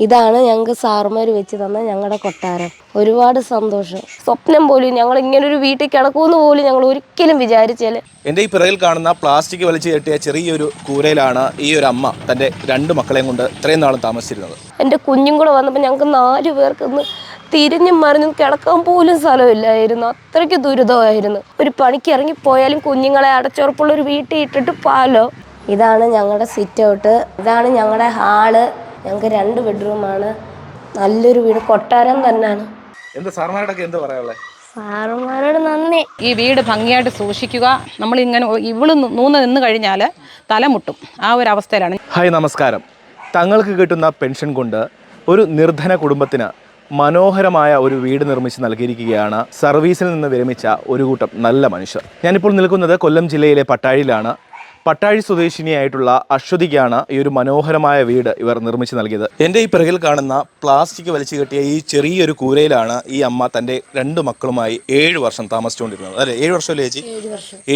ഇതാണ് ഞങ്ങൾക്ക് സാറുമാർ വെച്ച് തന്ന ഞങ്ങളുടെ കൊട്ടാരം. ഒരുപാട് സന്തോഷം. സ്വപ്നം പോലും ഞങ്ങൾ ഇങ്ങനെ ഒരു വീട്ടിൽ കിടക്കുമെന്ന് പോലും ഞങ്ങൾ ഒരിക്കലും വിചാരിച്ചാൽ എന്റെ ഈ പിറകിൽ കാണുന്ന പ്ലാസ്റ്റിക് വലിച്ചു കെട്ടിയ ചെറിയൊരു കൂരയിലാണ് ഈ ഒരു അമ്മ തന്റെ രണ്ട് മക്കളെയും കൊണ്ട് ഇത്രയും നാളും താമസിച്ചിരുന്നത്. എന്റെ കുഞ്ഞും കൂടെ വന്നപ്പോൾ ഞങ്ങൾക്ക് നാല് പേർക്ക് തിരിഞ്ഞു തിരിഞ്ഞും മറിഞ്ഞും കിടക്കാൻ പോലും സ്ഥലമില്ലായിരുന്നു. അത്രയ്ക്ക് ദുരിതമായിരുന്നു. ഒരു പണിക്ക് ഇറങ്ങിപ്പോയാലും കുഞ്ഞുങ്ങളെ അടച്ചുറപ്പുള്ള ഒരു വീട്ടിൽ ഇട്ടിട്ട് പാലോ. ഇതാണ് ഞങ്ങളുടെ സിറ്റ് ഔട്ട് ഇതാണ് ഞങ്ങളുടെ ഹാൾ. ഞങ്ങൾക്ക് രണ്ട് ബെഡ്റൂമാണ്. നല്ലൊരു വീട്. കൊട്ടാരം തന്നെയാണ്. എന്താ സാർമാരോടൊക്കെ എന്താ പറയാനുള്ളത് സാറുമാരോട് നന്ദി. ഈ വീട് ഭംഗിയായിട്ട് സൂക്ഷിക്കുക. നമ്മളിങ്ങനെ ഇവൾ നൂന്ന് നിന്ന് കഴിഞ്ഞാൽ തലമുട്ടും ആ ഒരു അവസ്ഥയിലാണ്. ഹായ് നമസ്കാരം. തങ്ങൾക്ക് കിട്ടുന്ന പെൻഷൻ കൊണ്ട് ഒരു നിർധന കുടുംബത്തിന് മനോഹരമായ ഒരു വീട് നിർമ്മിച്ച് നൽകിയിരിക്കുകയാണ് സർവീസിൽ നിന്ന് വിരമിച്ച ഒരു കൂട്ടം നല്ല മനുഷ്യർ. ഞാനിപ്പോൾ നിൽക്കുന്നത് കൊല്ലം ജില്ലയിലെ പട്ടാഴിയിലാണ്. പട്ടാഴി സ്വദേശിനിയായിട്ടുള്ള അശ്വതിക്കാണ് ഈ ഒരു മനോഹരമായ വീട് ഇവർ നിർമ്മിച്ച് നൽകിയത്. എന്റെ ഈ പിറകിൽ കാണുന്ന പ്ലാസ്റ്റിക് വലിച്ചു കെട്ടിയ ഈ ചെറിയൊരു കൂരയിലാണ് ഈ അമ്മ തന്റെ രണ്ട് മക്കളുമായി ഏഴ് വർഷം താമസിച്ചുകൊണ്ടിരുന്നത്. അല്ലേ? ഏഴ് വർഷമല്ലേ ചേച്ചി?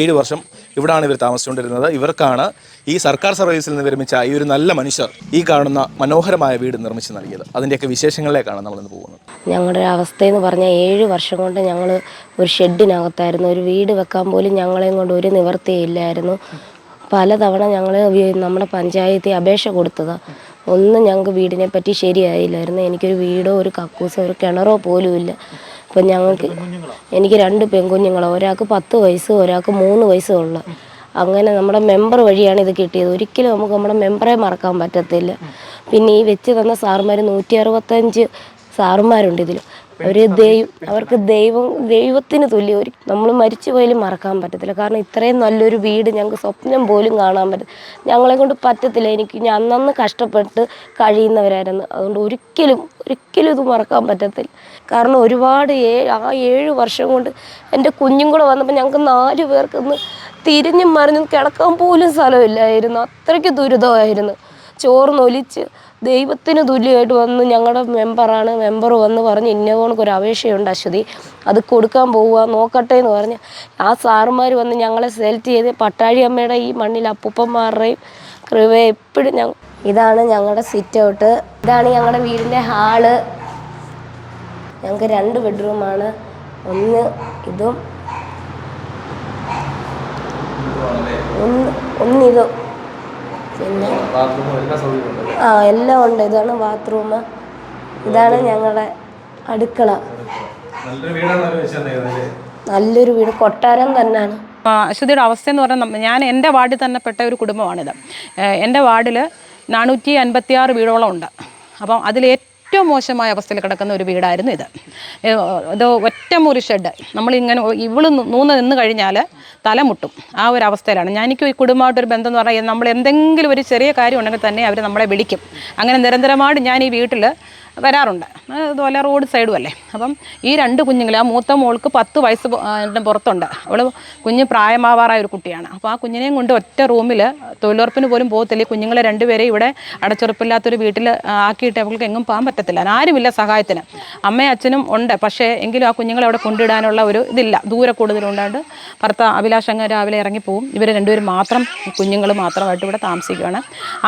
ഏഴ് വർഷം. ഇവിടാണ് ഇവർ താമസിച്ചുകൊണ്ടിരുന്നത്. ഇവർക്കാണ് ഈ സർക്കാർ സർവീസിൽ നിന്ന് വിരമിച്ച ഈ ഒരു നല്ല മനുഷ്യർ ഈ കാണുന്ന മനോഹരമായ വീട് നിർമ്മിച്ച് നൽകിയത്. അതിന്റെയൊക്കെ വിശേഷങ്ങളിലേക്കാണ് നമ്മളിന്ന് പോകുന്നത്. ഞങ്ങളുടെ ഒരു അവസ്ഥയെന്ന് പറഞ്ഞാൽ ഏഴ് വർഷം കൊണ്ട് ഞങ്ങൾ ഒരു ഷെഡിനകത്തായിരുന്നു. ഒരു വീട് വെക്കാൻ പോലും ഞങ്ങളെയും കൊണ്ട് ഒരു നിവർത്തിയില്ലായിരുന്നു പലതവണ ഞങ്ങൾ നമ്മുടെ പഞ്ചായത്തിൽ അപേക്ഷ കൊടുത്തത്. ഒന്നും ഞങ്ങൾക്ക് വീടിനെ പറ്റി ശരിയായില്ലായിരുന്നു. എനിക്കൊരു വീടോ ഒരു കക്കൂസോ ഒരു കിണറോ പോലും ഇല്ല. അപ്പം ഞങ്ങൾക്ക് എനിക്ക് രണ്ട് പെൺകുഞ്ഞുങ്ങളോ. ഒരാൾക്ക് പത്ത് വയസ്സ് ഒരാൾക്ക് മൂന്ന് വയസ്സും ഉള്ള. അങ്ങനെ നമ്മുടെ മെമ്പർ വഴിയാണ് ഇത് കിട്ടിയത്. ഒരിക്കലും നമുക്ക് നമ്മുടെ മെമ്പറെ മറക്കാൻ പറ്റത്തില്ല. പിന്നെ ഈ വെച്ച് തന്ന സാറുമാർ നൂറ്റി അറുപത്തഞ്ച് സാറുമാരുണ്ട് ഇതിൽ അവർ ദൈവം അവർക്ക് ദൈവം ദൈവത്തിന് തുല്യം. ഒരു നമ്മൾ മരിച്ചു പോയാലും മറക്കാൻ പറ്റത്തില്ല. കാരണം ഇത്രയും നല്ലൊരു വീട് ഞങ്ങൾക്ക് സ്വപ്നം പോലും കാണാൻ പറ്റും ഞങ്ങളെ കൊണ്ട് പറ്റത്തില്ല. എനിക്ക് ഞാൻ അന്നന്ന് കഷ്ടപ്പെട്ട് കഴിയുന്നവരായിരുന്നു. അതുകൊണ്ട് ഒരിക്കലും ഒരിക്കലും ഇത് മറക്കാൻ പറ്റത്തില്ല. കാരണം ഒരുപാട് ഏ ആ ഏഴ് വർഷം കൊണ്ട് എന്റെ കുഞ്ഞും കൂടെ വന്നപ്പോൾ ഞങ്ങൾക്ക് നാല് പേർക്കൊന്ന് തിരിഞ്ഞും മറിഞ്ഞും കിടക്കാൻ പോലും സ്ഥലമില്ലായിരുന്നു. അത്രയ്ക്ക് ദുരിതമായിരുന്നു. ചോർന്നൊലിച്ച് ദൈവത്തിന് തുല്യമായിട്ട് വന്ന് ഞങ്ങളുടെ മെമ്പറാണ് മെമ്പർ വന്ന് പറഞ്ഞ് ഇന്ന കണക്ക് ഒരു അപേക്ഷയുണ്ട് അശ്വതി. അത് കൊടുക്കാൻ പോവുക നോക്കട്ടെ എന്ന് പറഞ്ഞ് ആ സാറുമാർ വന്ന് ഞങ്ങളെ സെലക്ട് ചെയ്ത് പട്ടാഴി അമ്മയുടെ ഈ മണ്ണിൽ അപ്പൂപ്പന്മാരുടെയും കൃപ എപ്പോഴും ഞങ്ങൾ ഇതാണ് ഞങ്ങളുടെ സിറ്റ് ഔട്ട് ഇതാണ് ഞങ്ങളുടെ വീടിന്റെ ഹാൾ ഞങ്ങൾക്ക് രണ്ട് ബെഡ്റൂമാണ് ഒന്ന് ഇതും ഒന്ന് ഒന്നിതും പിന്നെ ആ എല്ലാം ഉണ്ട്. ഇതാണ് ബാത്റൂം ഇതാണ് ഞങ്ങളുടെ അടുക്കള. നല്ലൊരു വീട്. കൊട്ടാരം തന്നെയാണ് ആ, അശ്വതിയുടെ അവസ്ഥ എന്ന് പറഞ്ഞാൽ ഞാൻ എന്റെ വാർഡിൽ തന്നെ പെട്ട ഒരു കുടുംബമാണിത്. എന്റെ വാർഡിൽ നാനൂറ്റി അൻപത്തിയാറ് വീടോളം ഉണ്ട്. അപ്പം അതിൽ ഏറ്റവും മോശമായ അവസ്ഥയിൽ കിടക്കുന്ന ഒരു വീടായിരുന്നു ഇത്. ഇത് ഒറ്റമുറി ഷെഡ്. നമ്മളിങ്ങനെ ഇവൾ നൂന്ന് നിന്ന് കഴിഞ്ഞാൽ തലമുട്ടും ആ ഒരു അവസ്ഥയിലാണ്. ഞാൻ എനിക്ക് ഈ കുടുംബമായിട്ടൊരു ബന്ധം എന്ന് പറഞ്ഞാൽ നമ്മൾ എന്തെങ്കിലും ഒരു ചെറിയ കാര്യം ഉണ്ടെങ്കിൽ തന്നെ അവർ നമ്മളെ വിളിക്കും. അങ്ങനെ നിരന്തരമായിട്ട് ഞാൻ ഈ വീട്ടിൽ വരാറുണ്ട്. ഇതുപോലെ റോഡ് സൈഡും അല്ലേ? അപ്പം ഈ രണ്ട് കുഞ്ഞുങ്ങൾ ആ മൂത്ത മോൾക്ക് പത്ത് വയസ്സ് പുറത്തുണ്ട്. അവൾ കുഞ്ഞ് പ്രായമാവാറായ ഒരു കുട്ടിയാണ്. അപ്പോൾ ആ കുഞ്ഞിനെയും കൊണ്ട് ഒറ്റ റൂമിൽ തൊഴിലുറപ്പിന് പോലും പോകത്തില്ല. കുഞ്ഞുങ്ങളെ രണ്ടുപേരെ ഇവിടെ അടച്ചുറപ്പില്ലാത്തൊരു വീട്ടിൽ ആക്കിയിട്ട് അവൾക്ക് എങ്ങും പോകാൻ പറ്റത്തില്ല. ആരുമില്ല സഹായത്തിന്. അമ്മയും അച്ഛനും ഉണ്ട്. പക്ഷേ എങ്കിലും ആ കുഞ്ഞുങ്ങളെ അവിടെ കൊണ്ടിടാനുള്ള ഒരു ഇതില്ല. ദൂരെ കൂടുതലുണ്ടാണ്ട് ഭർത്ത അഭിലാഷങ്ങ രാവിലെ ഇറങ്ങിപ്പോവും ഇവർ രണ്ടുപേരും മാത്രം കുഞ്ഞുങ്ങൾ മാത്രമായിട്ട് ഇവിടെ താമസിക്കുകയാണ്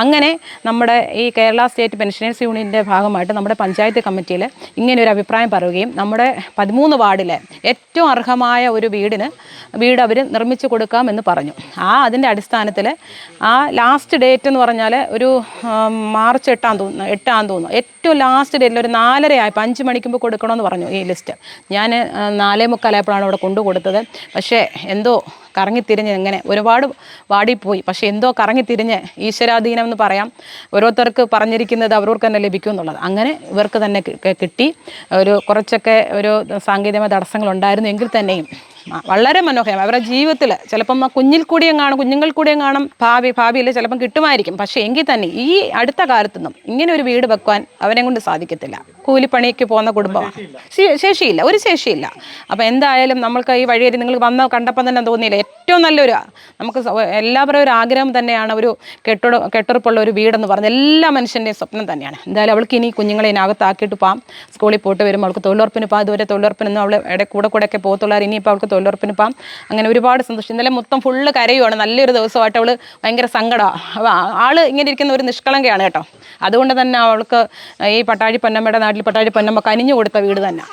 അങ്ങനെ നമ്മുടെ ഈ കേരള സ്റ്റേറ്റ് പെൻഷനേഴ്സ് യൂണിയന്റെ ഭാഗമായിട്ട് നമ്മുടെ പഞ്ചായത്ത് കമ്മിറ്റിയിൽ ഇങ്ങനെ ഒരു അഭിപ്രായം പറയുകയും നമ്മുടെ പതിമൂന്ന് വാർഡിലെ ഏറ്റവും അർഹമായ ഒരു വീടിന് വീട് അവർ നിർമ്മിച്ചു കൊടുക്കാമെന്ന് പറഞ്ഞു. ആ അതിന്റെ അടിസ്ഥാനത്തിൽ ആ ലാസ്റ്റ് ഡേറ്റ് എന്ന് പറഞ്ഞാൽ ഒരു മാർച്ച് എട്ടാം തോന്നുന്നു എട്ടാം തോന്നുന്നു. ഏറ്റവും ലാസ്റ്റ് ഡേറ്റിൽ ഒരു നാലര ആയപ്പോൾ അഞ്ച് മണിക്കുമ്പോൾ കൊടുക്കണമെന്ന് പറഞ്ഞു ഈ ലിസ്റ്റ് ഞാൻ നാലേ മുക്കാലായപ്പോഴാണ് അവിടെ കൊണ്ടു കൊടുത്തത് പക്ഷേ എന്തോ കറങ്ങിത്തിരിഞ്ഞ് ഇങ്ങനെ ഒരുപാട് വാടിപ്പോയി. പക്ഷേ എന്തോ കറങ്ങിത്തിരിഞ്ഞ് ഈശ്വരാധീനം എന്ന് പറയാം. ഓരോരുത്തർക്ക് പറഞ്ഞിരിക്കുന്നത് അവർക്ക് തന്നെ ലഭിക്കും എന്നുള്ളത്. അങ്ങനെ ഇവർക്ക് തന്നെ കിട്ടി. ഒരു കുറച്ചൊക്കെ ഒരു സാങ്കേതിക തടസ്സങ്ങൾ ഉണ്ടായിരുന്നു എങ്കിൽ തന്നെയും. വളരെ മനോഹരം. അവരുടെ ജീവിതത്തിൽ ചിലപ്പം കുഞ്ഞിൽ കൂടിയും കാണും കുഞ്ഞുങ്ങൾ കൂടിയും കാണും ഭാവി ഭാവിയിൽ ചിലപ്പം കിട്ടുമായിരിക്കും. പക്ഷേ എങ്കിൽ തന്നെ ഈ അടുത്ത കാലത്തൊന്നും ഇങ്ങനെ ഒരു വീട് വെക്കുവാൻ അവനെ കൊണ്ട് സാധിക്കത്തില്ല. കൂലിപ്പണിക്ക് പോകുന്ന കുടുംബമാണ് ശേഷിയില്ല. ഒരു ശേഷിയില്ല. അപ്പോൾ എന്തായാലും നമ്മൾക്ക് ഈ വഴിയേരി നിങ്ങൾ വന്ന കണ്ടപ്പം തന്നെ തോന്നിയില്ല? ഏറ്റവും നല്ലൊരു നമുക്ക് എല്ലാവരുടെയും ഒരു ആഗ്രഹം തന്നെയാണ് ഒരു കെട്ടിട കെട്ടുറപ്പുള്ള ഒരു വീടെന്ന് പറഞ്ഞത് എല്ലാ മനുഷ്യന്റെയും സ്വപ്നം തന്നെയാണ്. എന്തായാലും അവൾക്ക് ഇനി കുഞ്ഞുങ്ങളെ ഇതിനകത്താക്കിയിട്ട് പോകാം സ്കൂളിൽ പോയിട്ട് വരുമ്പോൾ അവൾക്ക് തൊഴിലുറപ്പിന് പോകാം ഇതുവരെ തൊഴിലുറപ്പിനൊന്നും അവൾ ഇടയ്ക്ക് കൂടെ കൂടെയൊക്കെ പോകത്തുള്ളവർ പോകത്തുള്ളൂ ഇനിയിപ്പോൾ അവൾക്ക് തൊഴിലുറപ്പിന് ഇപ്പം അങ്ങനെ ഒരുപാട് സന്തോഷം. ഇന്നലെ മൊത്തം ഫുള്ള് കരയുവാണ്. നല്ലൊരു ദിവസമായിട്ട് അവൾ ഭയങ്കര സങ്കടമാണ് ആൾ ഇങ്ങനെ ഇരിക്കുന്ന ഒരു നിഷ്കളങ്കയാണ് കേട്ടോ. അതുകൊണ്ട് തന്നെ അവൾക്ക് ഈ പട്ടാഴി പൊന്നമ്മയുടെ നാട്ടിൽ പട്ടാഴി പൊന്നമ്മ കനിഞ്ഞു കൊടുത്ത വീട് തന്നെ.